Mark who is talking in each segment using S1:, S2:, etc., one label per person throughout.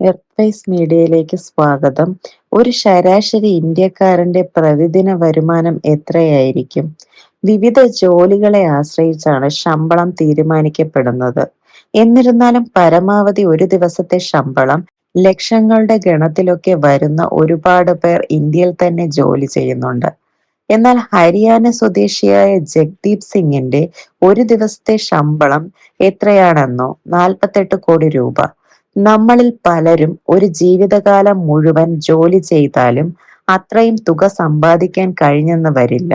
S1: എർത്തൈസ് മീഡിയയിലേക്ക് സ്വാഗതം. ഒരു ശരാശരി ഇന്ത്യക്കാരന്റെ പ്രതിദിന വരുമാനം എത്രയായിരിക്കും? വിവിധ ജോലികളെ ആശ്രയിച്ചാണ് ശമ്പളം തീരുമാനിക്കപ്പെടുന്നത്. എന്നിരുന്നാലും പരമാവധി ഒരു ദിവസത്തെ ശമ്പളം ലക്ഷങ്ങളുടെ ഗണത്തിലൊക്കെ വരുന്ന ഒരുപാട് പേർ ഇന്ത്യയിൽ തന്നെ ജോലി ചെയ്യുന്നുണ്ട്. എന്നാൽ ഹരിയാന സ്വദേശിയായ ജഗ്ദീപ് സിംഗിന്റെ ഒരു ദിവസത്തെ ശമ്പളം എത്രയാണെന്നോ നാൽപ്പത്തെട്ട് കോടി രൂപ. നമ്മളിൽ പലരും ഒരു ജീവിതകാലം മുഴുവൻ ജോലി ചെയ്താലും അത്രയും തുക സമ്പാദിക്കാൻ കഴിഞ്ഞെന്ന് വരില്ല.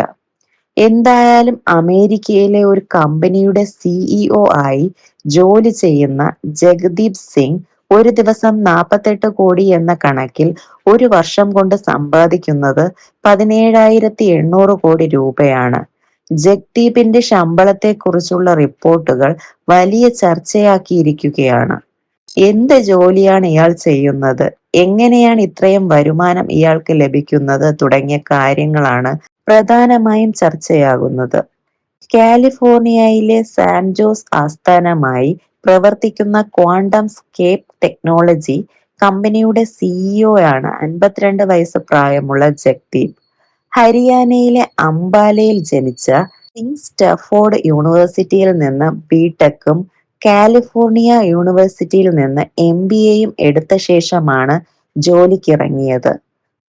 S1: എന്തായാലും അമേരിക്കയിലെ ഒരു കമ്പനിയുടെ സിഇഒ ആയി ജോലി ചെയ്യുന്ന ജഗദീപ് സിംഗ് ഒരു ദിവസം നാൽപ്പത്തെട്ട് കോടി എന്ന കണക്കിൽ ഒരു വർഷം കൊണ്ട് സമ്പാദിക്കുന്നത് പതിനേഴായിരത്തി എണ്ണൂറ് കോടി രൂപയാണ്. ജഗ്ദീപിന്റെ ശമ്പളത്തെക്കുറിച്ചുള്ള റിപ്പോർട്ടുകൾ വലിയ ചർച്ചയാക്കിയിരിക്കുകയാണ്. എന്ത് ജോലിയാണ് ഇയാൾ ചെയ്യുന്നത്? എങ്ങനെയാണ് ഇത്രയും വരുമാനം ഇയാൾക്ക് ലഭിക്കുന്നത്? തുടങ്ങിയ കാര്യങ്ങളാണ് പ്രധാനമായും ചർച്ചയാകുന്നത്. കാലിഫോർണിയയിലെ സാൻജോസ് ആസ്ഥാനമായി പ്രവർത്തിക്കുന്ന ക്വാണ്ടം സ്കേപ്പ് ടെക്നോളജി കമ്പനിയുടെ സിഇഒ ആണ്. അൻപത്തിരണ്ട് വയസ്സ് പ്രായമുള്ള ജഗ്ദീപ് ഹരിയാനയിലെ അംബാലയിൽ ജനിച്ച കിങ് സ്റ്റഫോർഡ് യൂണിവേഴ്സിറ്റിയിൽ നിന്ന് ബിടെക്കും കാലിഫോർണിയ യൂണിവേഴ്സിറ്റിയിൽ നിന്ന് എം ബി എയും എടുത്ത ശേഷമാണ് ജോലിക്കിറങ്ങിയത്.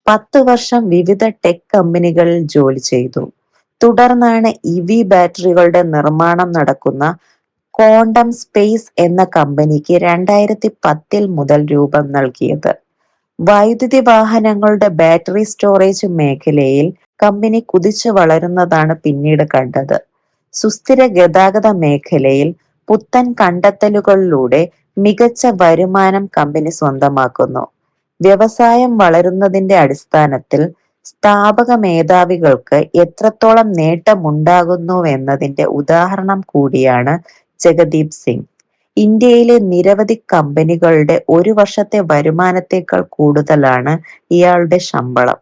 S1: പത്ത് വർഷം വിവിധ ടെക് കമ്പനികളിൽ ജോലി ചെയ്തു. തുടർന്നാണ് ഇ വി ബാറ്ററികളുടെ നിർമ്മാണം നടക്കുന്ന ക്വാണ്ടം സ്പേസ് എന്ന കമ്പനിക്ക് രണ്ടായിരത്തി പത്തിൽ മുതൽ രൂപം നൽകിയത്. വൈദ്യുതി വാഹനങ്ങളുടെ ബാറ്ററി സ്റ്റോറേജ് മേഖലയിൽ കമ്പനി കുതിച്ചു വളരുന്നതാണ് പിന്നീട് കണ്ടത്. സുസ്ഥിര ഗതാഗത മേഖലയിൽ പുത്തൻ കണ്ടെത്തലുകളിലൂടെ മികച്ച വരുമാനം കമ്പനി സ്വന്തമാക്കുന്നു. വ്യവസായം വളരുന്നതിന്റെ അടിസ്ഥാനത്തിൽ സ്ഥാപക മേധാവികൾക്ക് എത്രത്തോളം നേട്ടമുണ്ടാകുന്നുവെന്നതിന്റെ ഉദാഹരണം കൂടിയാണ് ജഗദീപ് സിംഗ്. ഇന്ത്യയിലെ നിരവധി കമ്പനികളുടെ ഒരു വർഷത്തെ വരുമാനത്തേക്കാൾ കൂടുതലാണ് ഇയാളുടെ ശമ്പളം.